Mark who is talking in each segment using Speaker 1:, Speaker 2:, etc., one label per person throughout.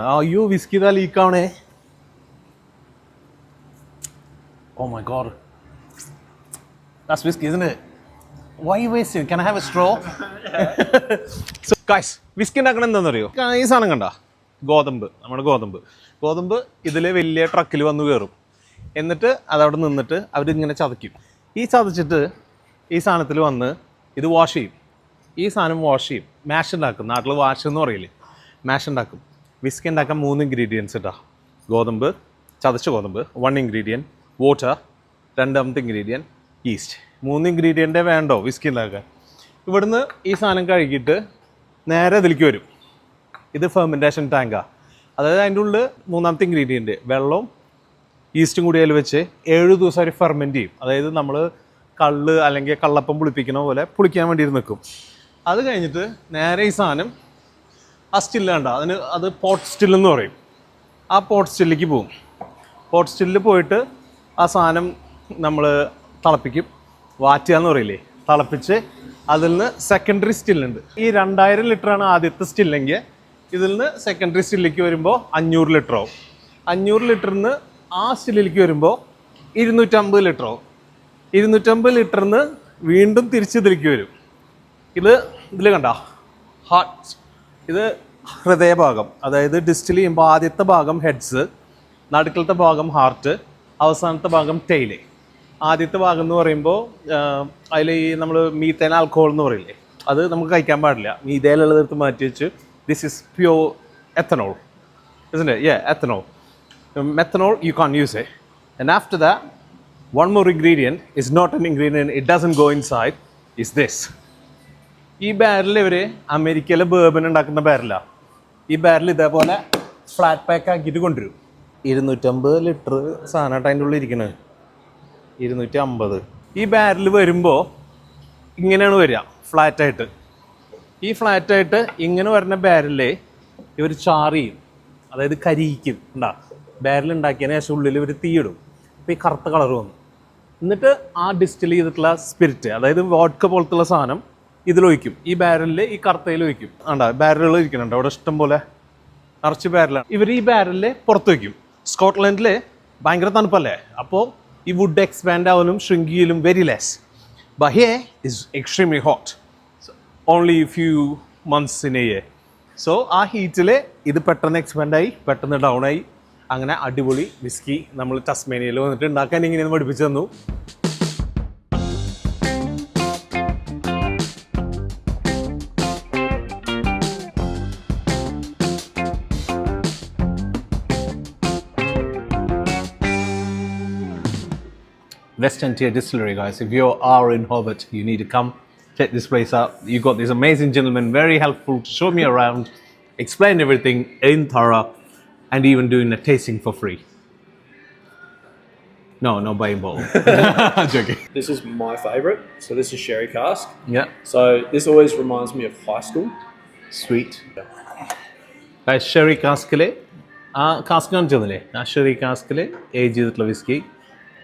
Speaker 1: അയ്യോ വിസ്കി ഇതാ ലീക്കാവണേ ഓ my god that's whisky isn't it? Why you wasting? Can I have a straw? so, guys, whiskey ഉണ്ടാക്കണം എന്താണെന്നറിയോ ഈ സാധനം കണ്ട? ഗോതമ്പ് നമ്മുടെ ഗോതമ്പ്. ഗോതമ്പ് ഇതിൽ വലിയ ട്രക്കിൽ വന്ന് കയറും എന്നിട്ട് അതവിടെ നിന്നിട്ട് അവരിങ്ങനെ ചതയ്ക്കും. ഈ ചതച്ചിട്ട് ഈ സാധനത്തിൽ വന്ന് ഇത് വാഷ് ചെയ്യും. ഈ സാധനം വാഷ് ചെയ്യും. മാഷ് ഉണ്ടാക്കും. നാട്ടിൽ വാഷ് എന്ന് പറയില്ലേ? മാഷ് ഉണ്ടാക്കും. വിസ്കി ഉണ്ടാക്കാൻ മൂന്ന് ഇൻഗ്രീഡിയൻസ് ഇട്ടാ ഗോതമ്പ് ചതച്ച ഗോതമ്പ് വൺ ഇൻഗ്രീഡിയൻ വാട്ടർ രണ്ടാമത്തെ ഇൻഗ്രീഡിയൻ ഈസ്റ്റ് മൂന്ന് ഇൻഗ്രീഡിയന്റെ വേണ്ടോ വിസ്കി ഉണ്ടാക്കാൻ? ഇവിടുന്ന് ഈ സാധനം കഴുകിയിട്ട് നേരെ അതിലേക്ക് വരും. ഇത് ഫെർമെന്റേഷൻ ടാങ്കാണ് അതായത് അതിന്റെ ഉള്ളിൽ മൂന്നാമത്തെ ഇൻഗ്രീഡിയന്റ് വെള്ളവും ഈസ്റ്റും കൂടി അതിൽ വെച്ച് ഏഴ് ദിവസം അവർ ഫെർമെന്റ് ചെയ്യും. അതായത് നമ്മൾ കള്ള് അല്ലെങ്കിൽ കള്ളപ്പം പുളിപ്പിക്കുന്ന പോലെ പുളിക്കാൻ വേണ്ടിയിട്ട് നിൽക്കും അത് കഴിഞ്ഞിട്ട് നേരെ ഈ സാധനം ആ സ്റ്റില്ല് കണ്ട അതിന് അത് പോട്ട് സ്റ്റിൽ എന്ന് പറയും. ആ പോട്ട് സ്റ്റില്ലേക്ക് പോകും. പോട്ട് സ്റ്റില്ലിൽ പോയിട്ട് ആ സാധനം നമ്മൾ തിളപ്പിക്കും. വാറ്റുക എന്ന് പറയില്ലേ? തിളപ്പിച്ച് അതിൽ നിന്ന് സെക്കൻഡറി സ്റ്റില്ലുണ്ട് ഈ രണ്ടായിരം ലിറ്ററാണ് ആദ്യത്തെ സ്റ്റില്ലെങ്കിൽ ഇതിൽ നിന്ന് സെക്കൻഡറി സ്റ്റില്ലേക്ക് വരുമ്പോൾ അഞ്ഞൂറ് ലിറ്റർ ആവും. അഞ്ഞൂറ് ലിറ്ററിന് ആ സ്റ്റില്ലിലേക്ക് വരുമ്പോൾ ഇരുന്നൂറ്റമ്പത് ലിറ്റർ ആവും. ഇരുന്നൂറ്റമ്പത് ലിറ്ററിന് വീണ്ടും തിരിച്ച് ഇതിലേക്ക് വരും. ഇത് ഇതിൽ കണ്ട? ഹാർട്ട് ഇത് ഹൃദയഭാഗം അതായത് ഡിസ്റ്റിൽ ചെയ്യുമ്പോൾ ആദ്യത്തെ ഭാഗം ഹെഡ്സ് നടുക്കളത്തെ ഭാഗം ഹാർട്ട് അവസാനത്തെ ഭാഗം ടെയിൽ ആദ്യത്തെ ഭാഗം എന്ന് പറയുമ്പോൾ അതിൽ ഈ നമ്മൾ മീത്തേൻ ആൽക്കഹോൾ എന്ന് പറയില്ലേ അത് നമുക്ക് കഴിക്കാൻ പാടില്ല. മീതേലുള്ളതെടുത്ത് മാറ്റി വെച്ച് this is pure ethanol isn't yeah ethanol methanol you can use a and after And one more one is not and not it doesn't go inside is this. ഈ ബാരൽ ഇവർ അമേരിക്കയിലെ ബേബൻ ഉണ്ടാക്കുന്ന ബാരലാണ് ഈ ബാരൽ ഇതേപോലെ ഫ്ലാറ്റ് പാക്ക് ആക്കിയിട്ട് കൊണ്ടുവരും ഇരുന്നൂറ്റമ്പത് litre സാധനമായിട്ട് അതിന്റെ ഉള്ളിൽ ഇരിക്കുന്നത് ഇരുന്നൂറ്റി അമ്പത് ഈ ബാരൽ വരുമ്പോൾ ഇങ്ങനെയാണ് വരിക ഫ്ലാറ്റായിട്ട് ഈ ഫ്ലാറ്റായിട്ട് ഇങ്ങനെ വരുന്ന ബാരലിൽ ഇവർ ചാറിയും അതായത് കരിയിക്കും ഉണ്ടാ ബാരൽ ഉണ്ടാക്കിയതിന് ശേഷം ഉള്ളിൽ ഇവർ തീയിടും അപ്പോൾ ഈ കറുത്ത കളർ വന്നു. എന്നിട്ട് ആ ഡിസ്റ്റിൽ ചെയ്തിട്ടുള്ള സ്പിരിറ്റ് അതായത് വോഡ്ക പോലത്തുള്ള സാധനം ഇതിലൊഴിക്കും. ഈ ബാരലിൽ ഈ കറുത്തയിൽ ഒഴിക്കും ആണ്ടാ ബാരലുകൾ ഇരിക്കുന്നുണ്ട്. അവിടെ ഇഷ്ടം പോലെ നിറച്ച് ബാരലാണ്. ഇവർ ഈ ബാരലിൽ പുറത്ത് വയ്ക്കും. സ്കോട്ട്ലൻഡിൽ ഭയങ്കര തണുപ്പല്ലേ? അപ്പോൾ ഈ വുഡ് എക്സ്പാൻഡ് ആവലും ഷ്രിങ്ക് ചെയ്യലും very less but here is extremely hot only few months in a year so ആ ഹീറ്റിൽ ഇത് പെട്ടെന്ന് എക്സ്പാൻഡായി പെട്ടെന്ന് ഡൗൺ ആയി. അങ്ങനെ അടിപൊളി വിസ്കി നമ്മൾ ടസ്മേനിയയിൽ വന്നിട്ട് ഉണ്ടാക്കാൻ ഇങ്ങനെയൊന്നും പഠിപ്പിച്ചു തന്നു. Western Tier Distillery, guys. If you are in Hobart, you need to come check this place out. You got this amazing gentleman, very helpful to show me around, explain everything in thorough, and even doing a tasting for free. No, no buying bottle. I'm joking.
Speaker 2: This is my favourite. So this is sherry cask.
Speaker 1: Yeah,
Speaker 2: So this always reminds me of high school.
Speaker 1: sweet. Guys, sherry കാസ്കിലെ ആ cask കാണിച്ചതല്ലേ ആ Sherry കാസ്കിലെ age ചെയ്തിട്ടുള്ള whisky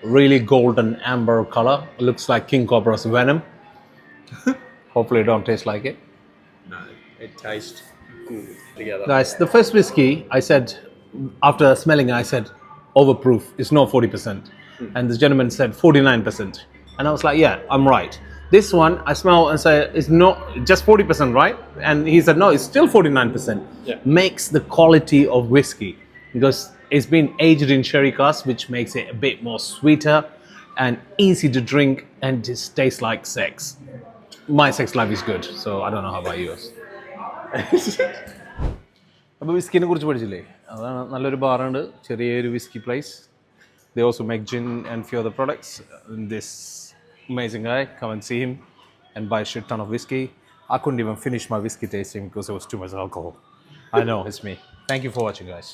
Speaker 1: really golden amber color. Looks like King Cobra's venom. Hopefully, it don't taste like it.
Speaker 2: No, it tastes good together.
Speaker 1: Guys, the first whiskey I said after smelling, I said overproof. It's not forty percent, hmm. and this gentleman said forty nine percent, and I was like, yeah, I'm right. This one I smell and say it's not just forty percent, right? And he said no, it's still forty
Speaker 2: nine percent.
Speaker 1: Makes the quality of whiskey because it's been aged in sherry cask, which makes it a bit more sweeter and easy to drink and just tastes like sex. My sex life is good, so I don't know how about yours. അപ്പോൾ വിസ്കിനെ കുറിച്ച് പഠിച്ചില്ലേ അതാണ് നല്ലൊരു ബാറുണ്ട് ചെറിയൊരു whisky place they also make gin and few other products this amazing guy come and see him and buy shit ton of whisky I couldn't even finish my whiskey tasting because there was too much alcohol. I know, it's me. Thank you for watching, guys.